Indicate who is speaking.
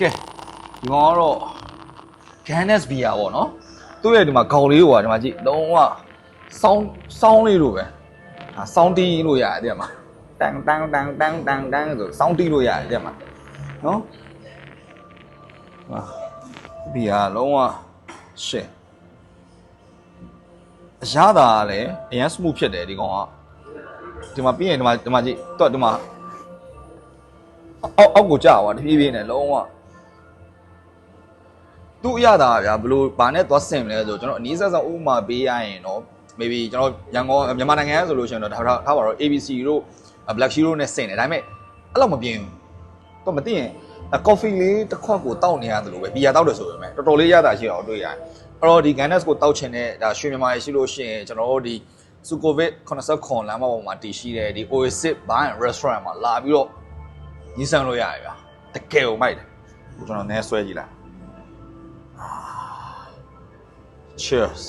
Speaker 1: ကဲဒီကောင်ကတော့ Ganes Beer ပေါ့နော်သူ့ရဲ့ဒီမှာခေါင်လေးကိုကဒီမှာကြည့်လုံးဝစောင်းစောင်းလေးလိုပဲဟာစောင်းတီးလို့ရတယ်တဲ့မှာတန်တန်တန်တန်တန်တန်ဆိုစောင်းတီးလို့ရတယ်တဲ့မှာနော်ဟာဘီယာလုံးဝရှယ်အရသာကလည်းအရင် smooth ဖြစ်တယ်ဒီကောင်ကဒီမှာပြီးရင်ဒီမှာဒီမှာကြည့်တော့ဒီမှာ အောက်အောက်ကိုကြာသွားတဖြည်းဖြည်းနဲ့လုံးဝသူ့အရသာဗျာဘလို့ဘာနဲ့သွားဆင်မလဲဆိုကျွန်တော်အနည်းဆက်ဆုံးဥပမာပေးရရင်တော့ maybe ကျွန်တော်ရန်ကုန်မြန်မာနိုင်ငံဆိုလို့ရှိရင်တော့ဒါထားပါတော့ ABC တို့ Black Sheep တို့နဲ့ဆင်တယ်ဒါပေမဲ့အဲ့လောက်မပြင်းဘူးတော့မသိရင် coffee လေးတစ်ခွက်ကိုတောက်နေရတယ်လို့ပဲဘီယာတောက်တယ်ဆိုပေမဲ့တော်တော်လေးရတာရှိအောင်တွေ့ရတယ်အဲ့တော့ဒီ Ganes ကိုတောက်ချင်တဲ့ဒါရွှေမြန်မာရရှိလို့ရှိရင်ကျွန်တော်တို့ဒီ Sukovic 89လမ်းမပေါ်မှာတည်ရှိတဲ့ဒီ Oasis Bar and Restaurant မှာလာပြီးတော့ ညီဆန်လို့ရတယ်ဗျာတကယ်ကိုမိုက်တယ်ကျွန်တော်နည်းဆွဲကြည့်လိုက် Cheers